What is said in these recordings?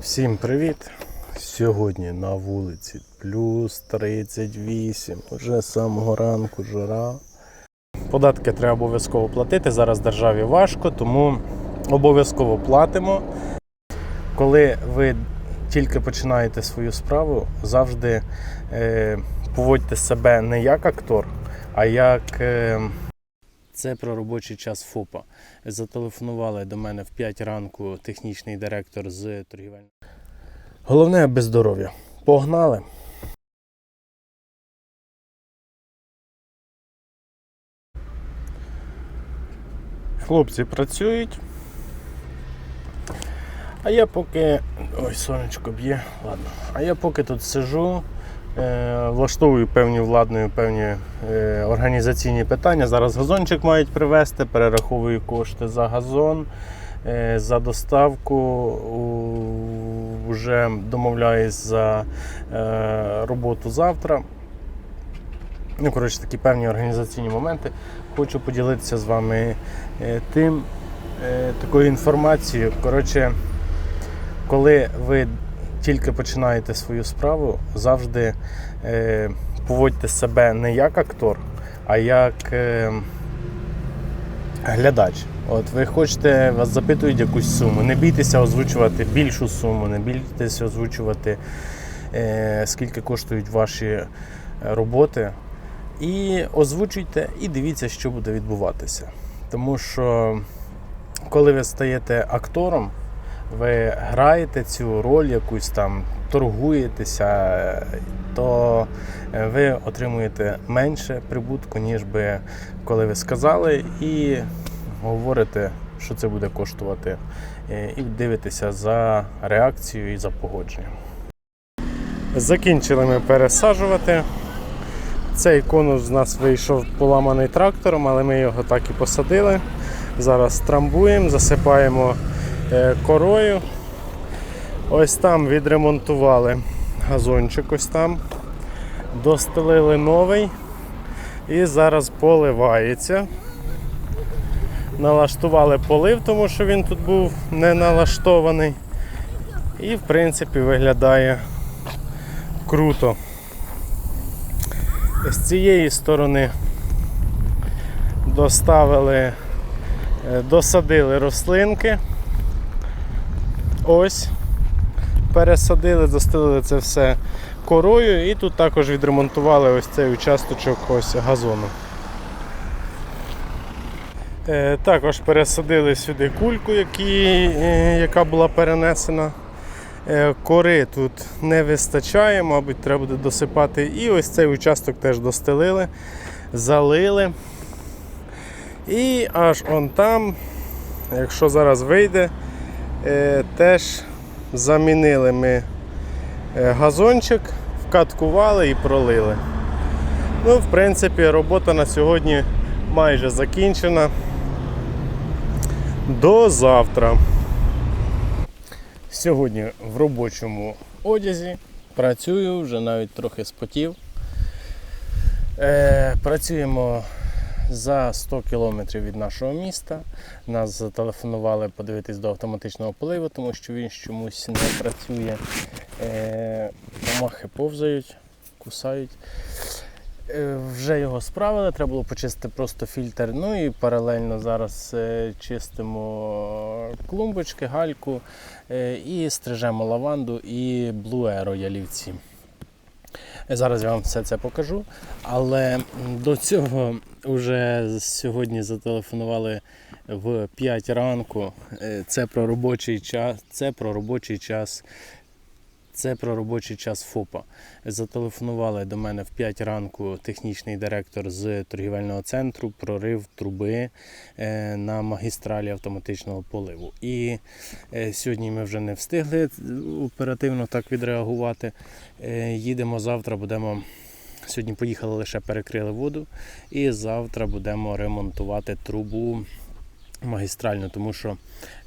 Всім привіт! Сьогодні на вулиці плюс 38, вже з самого ранку жара. Податки треба обов'язково платити. Зараз державі важко, тому обов'язково платимо. Коли ви тільки починаєте свою справу, завжди е, поводьте себе не як актор, а як. Е, це про робочий час ФОПа. Зателефонували до мене в 5 ранку технічний директор з торгівельної. Головне без здоров'я. Погнали. Хлопці працюють. А я поки. Ой, сонечко б'є. Ладно. А я поки тут сижу, влаштовую певні владної, певні е, організаційні питання. Зараз газончик мають привезти, перераховую кошти за газон, е, за доставку. Вже домовляюсь за е, роботу завтра. Ну, коротше, такі певні організаційні моменти. Хочу поділитися з вами е, тим, е, такою інформацією. Коротше, коли ви тільки починаєте свою справу, завжди е, поводьте себе не як актор, а як е, глядач. От ви хочете, вас запитують якусь суму. Не бійтеся озвучувати більшу суму, не бійтеся озвучувати, е, скільки коштують ваші роботи. І озвучуйте і дивіться, що буде відбуватися. Тому що коли ви стаєте актором, ви граєте цю роль якусь там, торгуєтеся, то е, ви отримуєте менше прибутку, ніж би коли ви сказали, і говорите, що це буде коштувати, е, і дивитеся за реакцією і за погодженням. Закінчили ми пересаджувати. Цей конус з нас вийшов поламаний трактором, але ми його так і посадили. Зараз трамбуємо, засипаємо корою. Ось там відремонтували газончик, ось там. Достелили новий і зараз поливається. Налаштували полив, тому що він тут був не налаштований. І в принципі виглядає круто. З цієї сторони доставили, е, досадили рослинки. Ось. Пересадили, застелили це все корою і тут також відремонтували ось цей участочок ось газону. Е, Також пересадили сюди кульку, які, е, яка була перенесена. Е, Кори тут не вистачає, мабуть, треба буде досипати. І ось цей участок теж достелили, залили. І аж он там, якщо зараз вийде, теж замінили ми е, газончик, вкаткували і пролили. Ну, в принципі, робота на сьогодні майже закінчена. До завтра. Сьогодні в робочому одязі працюю, вже навіть трохи спотів. Е, працюємо за 100 кілометрів від нашого міста. Нас зателефонували подивитись до автоматичного поливу, тому що він чомусь не працює. Е, комахи повзають, кусають. Е, Вже його справили, треба було почистити просто фільтр. Ну і паралельно зараз е, чистимо клумбочки, гальку е, і стрижемо лаванду і блуеро ялівці. Зараз я вам все це покажу. Але до цього вже сьогодні зателефонували в 5 ранку. Е, Це про робочий час. Це про робочий час. Це про робочий час ФОПа. Зателефонували до мене в 5 ранку технічний директор з торгівельного центру, прорив труби е, на магістралі автоматичного поливу. І е, сьогодні ми вже не встигли оперативно так відреагувати. Е, Їдемо завтра, будемо. Сьогодні поїхали лише перекрили воду, і завтра будемо ремонтувати трубу магістрально, тому що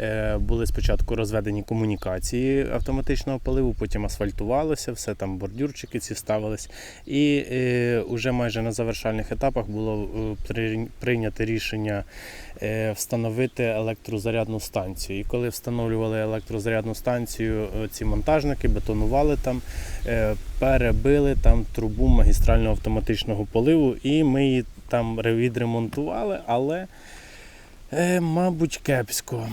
е, були спочатку розведені комунікації автоматичного поливу, потім асфальтувалося, все там бордюрчики ці ставились. І е, вже майже на завершальних етапах було е, прийнято рішення е, встановити електрозарядну станцію. І коли встановлювали електрозарядну станцію, е, ці монтажники бетонували там, е, перебили там трубу магістрального автоматичного поливу, і ми її там відремонтували, але Е, мабуть, кепсько.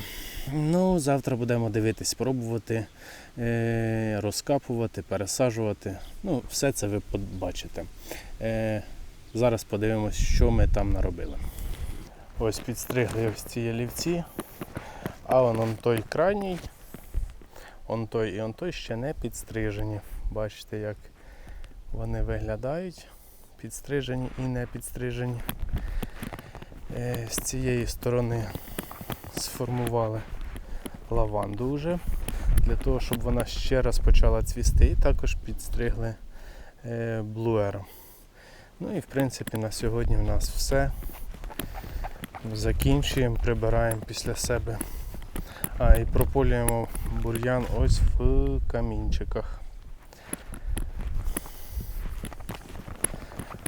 Ну, завтра будемо дивитись, пробувати е, розкапувати, пересаджувати. Ну, все це ви побачите. Е, зараз подивимось, що ми там наробили. Ось підстригли ось ці ялівці, а он, он той крайній, он той і он той ще не підстрижені. Бачите, як вони виглядають. Підстрижені і не підстрижені. Е, З цієї сторони сформували лаванду вже для того, щоб вона ще раз почала цвісти, і також підстригли е, блуером. Ну і в принципі на сьогодні в нас все. Закінчуємо, прибираємо після себе. А, і прополюємо бур'ян ось в камінчиках.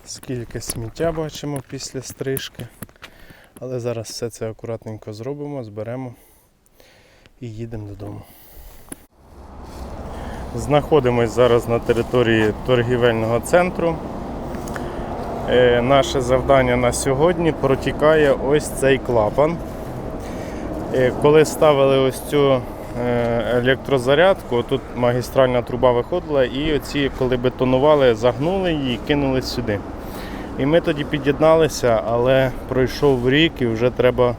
Скільки сміття бачимо після стрижки. Але зараз все це акуратненько зробимо, зберемо і їдемо додому. Знаходимось зараз на території торгівельного центру. Е, наше завдання на сьогодні протікає ось цей клапан. Е, коли ставили ось цю е, електрозарядку, тут магістральна труба виходила, і оці, коли бетонували, загнули її і кинули сюди. І ми тоді під'єдналися, але пройшов рік і вже треба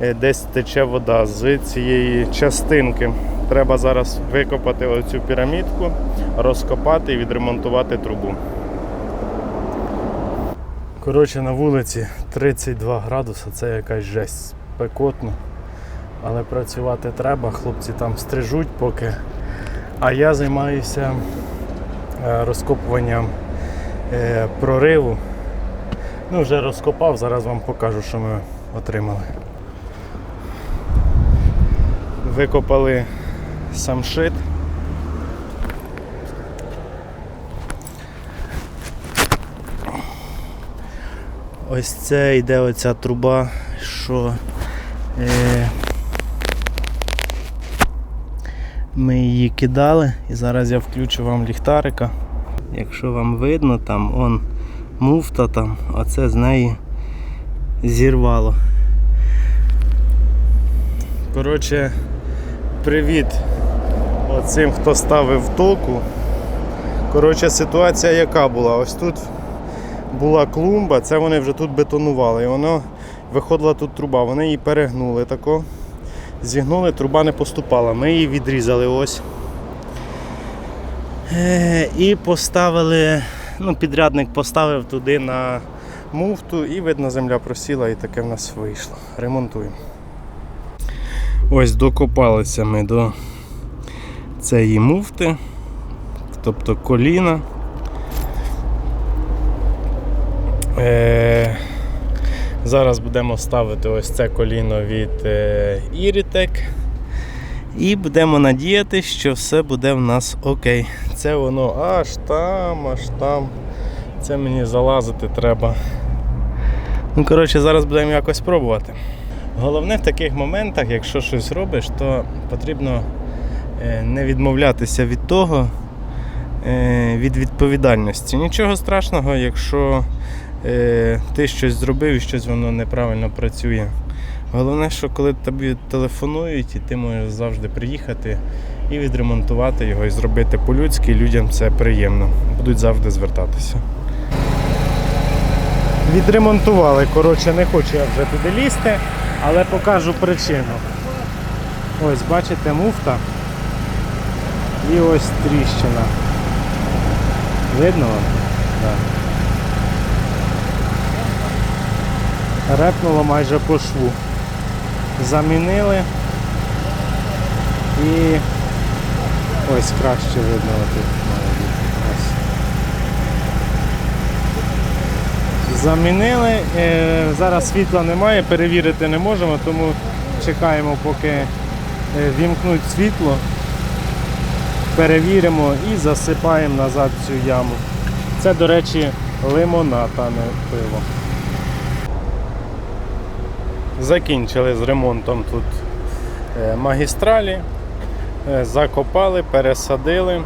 е, десь тече вода з цієї частинки. Треба зараз викопати оцю пірамідку, розкопати і відремонтувати трубу. Коротше, на вулиці 32 градуси, це якась жесть спекотно. Але працювати треба, хлопці там стрижуть поки. А я займаюся е, розкопуванням е, прориву. Ну, вже розкопав, зараз вам покажу, що ми отримали. Викопали самшит. Ось це йде оця труба, що е, ми її кидали і зараз я включу вам ліхтарика. Якщо вам видно, там он муфта там, а це з неї зірвало. Коротше, привіт оцим, хто ставив току. Коротше, ситуація яка була? Ось тут була клумба, це вони вже тут бетонували. І воно виходила тут труба, вони її перегнули тако. Зігнули, труба не поступала. Ми її відрізали ось. Е, І поставили, ну, підрядник поставив туди на муфту і видно земля просіла і таке в нас вийшло. Ремонтуємо. Ось докопалися ми до цієї муфти, тобто коліна. Е, зараз будемо ставити ось це коліно від е, Ірітек. І будемо надіятися, що все буде в нас окей. Це воно аж там, аж там. Це мені залазити треба. Ну, коротше, зараз будемо якось пробувати. Головне в таких моментах, якщо щось робиш, то потрібно е, не відмовлятися від того, е, від відповідальності. Нічого страшного, якщо е, ти щось зробив і щось воно неправильно працює. Головне, що коли тобі телефонують, і ти можеш завжди приїхати і відремонтувати його, і зробити по-людськи, людям це приємно. Будуть завжди звертатися. Відремонтували, коротше, не хочу я вже туди лізти, але покажу причину. Ось, бачите, муфта і ось тріщина. Видно вам? Да. Репнуло майже по шву. Замінили і ось краще видно тут. Замінили. Е, Зараз світла немає, перевірити не можемо, тому чекаємо, поки е, вімкнуть світло. Перевіримо і засипаємо назад цю яму. Це, до речі, лимонад, а не пиво. Закінчили з ремонтом тут е, магістралі, е, закопали, пересадили.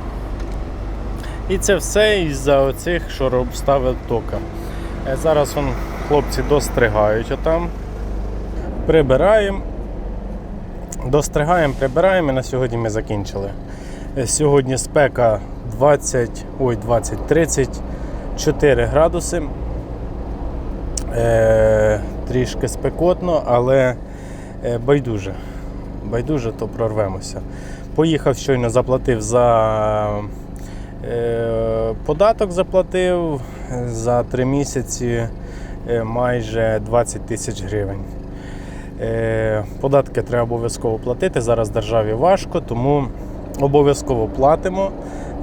І це все із-за оцих, що роб- ставив тока. Е, Зараз вон, хлопці достригають отам. Прибираємо. Достригаємо, прибираємо і на сьогодні ми закінчили. Сьогодні спека 20, ой, 20, 34 градуси. Трішки спекотно, але е, байдуже. Байдуже, то прорвемося. Поїхав щойно, заплатив за е, податок, заплатив за 3 місяці е, майже 20 тисяч гривень. Податки треба обов'язково платити. Зараз державі важко, тому обов'язково платимо.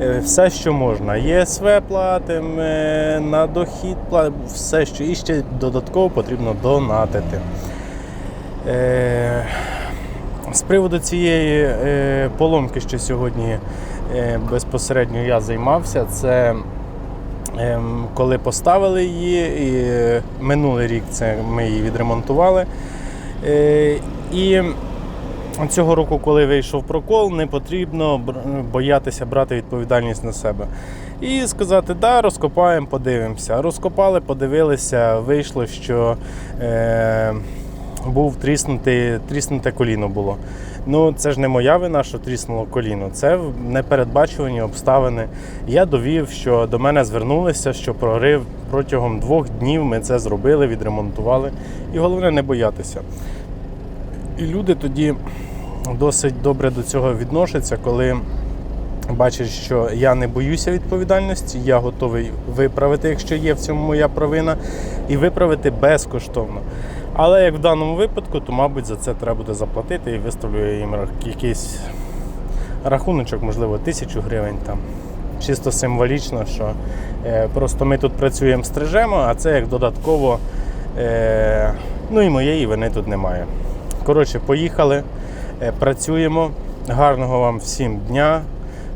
Е, Все, що можна. ЄСВ платимо, е, на дохід платимо, все, що і ще додатково потрібно донатити. Е, З приводу цієї поломки, що сьогодні безпосередньо я займався, це ем, коли поставили її, і минулий рік це ми її відремонтували. І цього року, коли вийшов прокол, не потрібно боятися брати відповідальність на себе. І сказати, да, розкопаємо, подивимося. Розкопали, подивилися, вийшло, що е, був тріснутий, тріснуте коліно було. Ну, це ж не моя вина, що тріснуло коліно. Це непередбачувані обставини. Я довів, що до мене звернулися, що прорив протягом двох днів ми це зробили, відремонтували. І головне не боятися. І люди тоді досить добре до цього відносяться, коли бачать, що я не боюся відповідальності, я готовий виправити, якщо є в цьому моя провина, і виправити безкоштовно. Але як в даному випадку, то, мабуть, за це треба буде заплатити і виставлю їм якийсь рахуночок, можливо, тисячу гривень там. Чисто символічно, що е, просто ми тут працюємо, стрижемо, а це як додатково. Е, ну і моєї вини тут немає. Коротше, поїхали, працюємо. Гарного вам всім дня,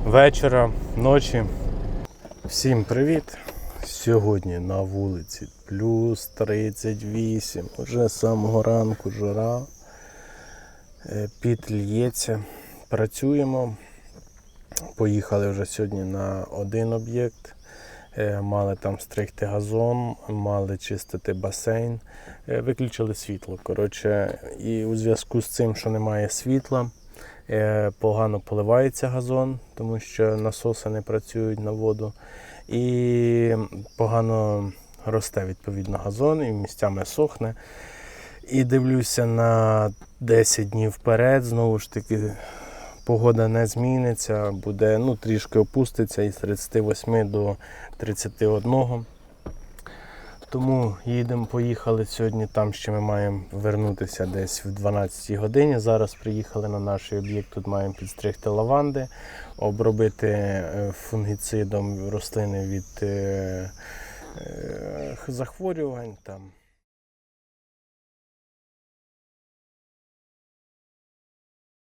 вечора, ночі. Всім привіт! Сьогодні на вулиці плюс 38. Уже з самого ранку жара. Е, Піт лється. Працюємо. Поїхали вже сьогодні на один об'єкт. Е, Мали там стригти газон, мали чистити басейн, Е, виключили світло. Коротше, і у зв'язку з цим, що немає світла, е, погано поливається газон, тому що насоси не працюють на воду. І погано росте відповідно газон і місцями сохне. І дивлюся на 10 днів вперед, знову ж таки, погода не зміниться, буде ну, трішки опуститься із 38 до 31. Тому їдемо, поїхали сьогодні. Там ще ми маємо вернутися десь в 12 годині. Зараз приїхали на наш об'єкт. Тут маємо підстригти лаванди, обробити е, фунгіцидом рослини від е, е, захворювань там.